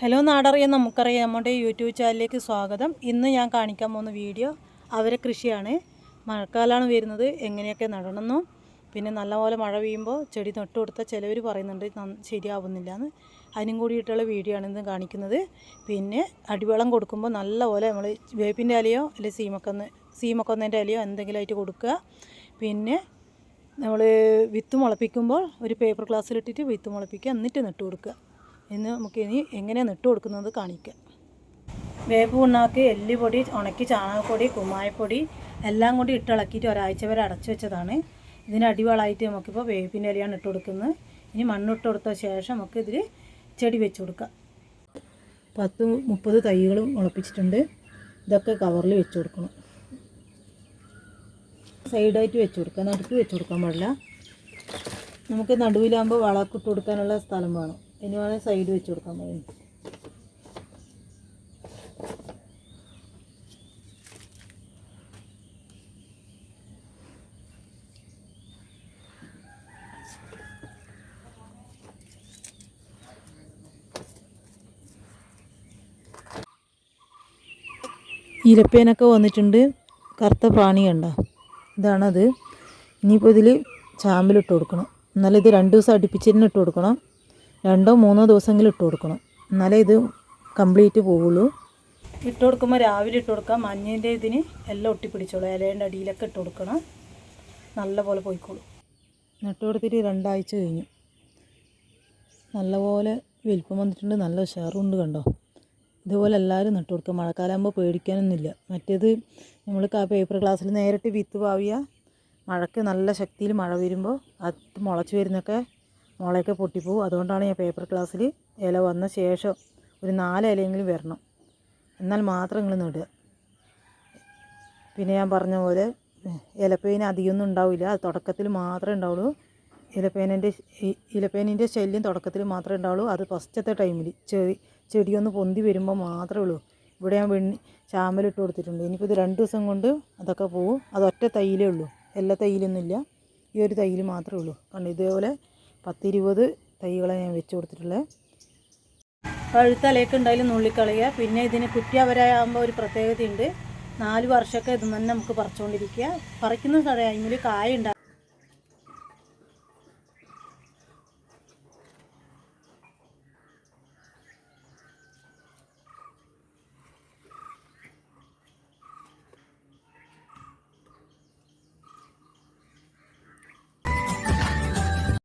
Hello നാടറിയാം നമുക്കറിയാം. നമ്മുടെ YouTube ചാനലിലേക്ക് സ്വാഗതം. ഇന്ന് ഞാൻ കാണിക്കാൻ പോകുന്ന വീഡിയോ അവരെ കൃഷിയാണ്. മഴക്കാലമാണ് വരുന്നത്. എങ്ങനെയൊക്കെ നടണമെന്നും പിന്നെ നല്ലപോലെ മഴ പെയ്യുമ്പോൾ ചെടി നട്ടു കൊടുത്താൽ ചിലവർ പറയുന്നുണ്ട് ശരിയാവുന്നില്ല എന്ന് അതിനും കൂടിയിട്ടുള്ള വീഡിയോ ആണ് ഇന്ന് കാണിക്കുന്നത്. പിന്നെ അടിവെള്ളം കൊടുക്കുമ്പോൾ നല്ലപോലെ നമ്മൾ വേപ്പിന്റെ ഇലയോ അല്ലെങ്കിൽ സീമക്കന്ന് സീമക്കൊന്നേന്റെ ഇലയോ എന്തെങ്കിലും ആയിട്ട് കൊടുക്കുക. പിന്നെ നമ്മൾ വിത്ത് മുളപ്പിക്കുമ്പോൾ ഒരു പേപ്പർ ഗ്ലാസ്സിലിട്ടിട്ട് വിത്ത് മുളപ്പിക്കുക. എന്നിട്ട് നട്ടു കൊടുക്കുക. എന്ന് നമുക്ക് ഇനി എങ്ങനെ ഇട്ട് കൊടുക്കുന്നത് കാണിക്കാം. വേപ്പ് ഉണ്ണാക്ക് എല്ലുപൊടി ഉണക്കി ചാണകപ്പൊടി കുമ്മായപ്പൊടി എല്ലാം കൂടി ഇട്ടിളക്കിയിട്ട് ഒരാഴ്ച വരെ അടച്ചു വെച്ചതാണ്. ഇതിന് അടിവളമായിട്ട് നമുക്കിപ്പോൾ വേപ്പിന്റെ ഇലയാണ് ഇട്ട് കൊടുക്കുന്നത്. ഇനി മണ്ണിട്ട് കൊടുത്ത ശേഷം നമുക്ക് ഇതിൽ ചെടി വെച്ച് കൊടുക്കാം. പത്ത് മുപ്പത് തൈകളും മുളപ്പിച്ചിട്ടുണ്ട്. ഇതൊക്കെ കവറിൽ വെച്ച് കൊടുക്കണം. സൈഡായിട്ട് വെച്ച് കൊടുക്കുക നടുക്ക് വെച്ച് കൊടുക്കാൻ പാടില്ല. നമുക്ക് നടുവിലാകുമ്പോൾ വളക്കിട്ട് കൊടുക്കാനുള്ള സ്ഥലം വേണം. ഇനി വേണേൽ സൈഡ് വെച്ച് കൊടുക്കാൻ മതി ഇരപ്പേനൊക്കെ വന്നിട്ടുണ്ട്. കറുത്ത പ്രാണി കണ്ട? ഇതാണത്. ഇനിയിപ്പോൾ ഇതിൽ ചാമ്പലിട്ട് കൊടുക്കണം. എന്നാലിത് രണ്ട് ദിവസം അടുപ്പിച്ചിരുന്ന് ഇട്ട് കൊടുക്കണം. രണ്ടോ മൂന്നോ ദിവസമെങ്കിലും ഇട്ട് കൊടുക്കണം. എന്നാലേ ഇത് കംപ്ലീറ്റ് പോവുള്ളൂ. ഇട്ട് കൊടുക്കുമ്പോൾ രാവിലെ ഇട്ട് കൊടുക്കാം. മഞ്ഞിന്റെ ഇതിന് എല്ലാം ഒട്ടിപ്പിടിച്ചോളൂ. ഇലേന്റെ അടിയിലൊക്കെ ഇട്ട് കൊടുക്കണം. നല്ലപോലെ പോയിക്കോളൂ. നട്ട് കൊടുത്തിട്ട് രണ്ടാഴ്ച കഴിഞ്ഞു. നല്ലപോലെ വലിപ്പം വന്നിട്ടുണ്ട്. നല്ല ഉഷാറുണ്ട് കണ്ടോ? ഇതുപോലെ എല്ലാവരും നട്ടു കൊടുക്കുക മഴക്കാലമാകുമ്പോൾ പേടിക്കാനൊന്നുമില്ല. മറ്റേത് നമ്മൾ പേപ്പർ ഗ്ലാസ്സിൽ നേരിട്ട് വിത്ത് പാവിയ മഴയ്ക്ക് നല്ല ശക്തിയിൽ മഴ വരുമ്പോൾ അത് മുളച്ച് വരുന്നൊക്കെ മുളയൊക്കെ പൊട്ടിപ്പോവും. അതുകൊണ്ടാണ് ഞാൻ പേപ്പർ ഗ്ലാസ്സിൽ ഇല വന്ന ശേഷം ഒരു നാല് ഇലയെങ്കിലും വരണം. എന്നാൽ മാത്രം നിങ്ങൾ നടുക. പിന്നെ ഞാൻ പറഞ്ഞ പോലെ ഇലപ്പേന അധികമൊന്നും ഉണ്ടാവില്ല. അത് തുടക്കത്തിൽ മാത്രമേ ഉണ്ടാവുള്ളൂ. ഇലപ്പേനന്റെ ഇലപ്പേനിന്റെ ശല്യം തുടക്കത്തിൽ മാത്രമേ ഉണ്ടാവുള്ളൂ. അത് ഫസ്റ്റത്തെ ടൈമിൽ ചെടി ചെടിയൊന്ന് പൊന്തി വരുമ്പോൾ മാത്രമേ ഉള്ളൂ. ഇവിടെ ഞാൻ വെണ്ണി ചാമ്പലിട്ട് കൊടുത്തിട്ടുണ്ട്. ഇനിയിപ്പോൾ ഇത് രണ്ട് ദിവസം കൊണ്ട് അതൊക്കെ പോവും. അത് ഒറ്റ ഉള്ളൂ. എല്ലാ തൈയിലൊന്നുമില്ല ഈ ഒരു തൈയിൽ മാത്രമേ ഉള്ളൂ. കാരണം ഇതേപോലെ പത്തിരുപത് തൈകളെ ഞാൻ വെച്ച് കൊടുത്തിട്ടുള്ളത് പഴുത്ത ഇലയൊക്കെ ഉണ്ടായാലും നുള്ളിക്കളയുക. പിന്നെ ഇതിന് കുറ്റിയവരാകുമ്പോൾ ഒരു പ്രത്യേകതയുണ്ട്. നാല് വർഷമൊക്കെ ഇത് തന്നെ നമുക്ക് പറിച്ചുകൊണ്ടിരിക്കുക. പറിക്കുന്ന ടൈമിൽ കായ ഉണ്ടാകും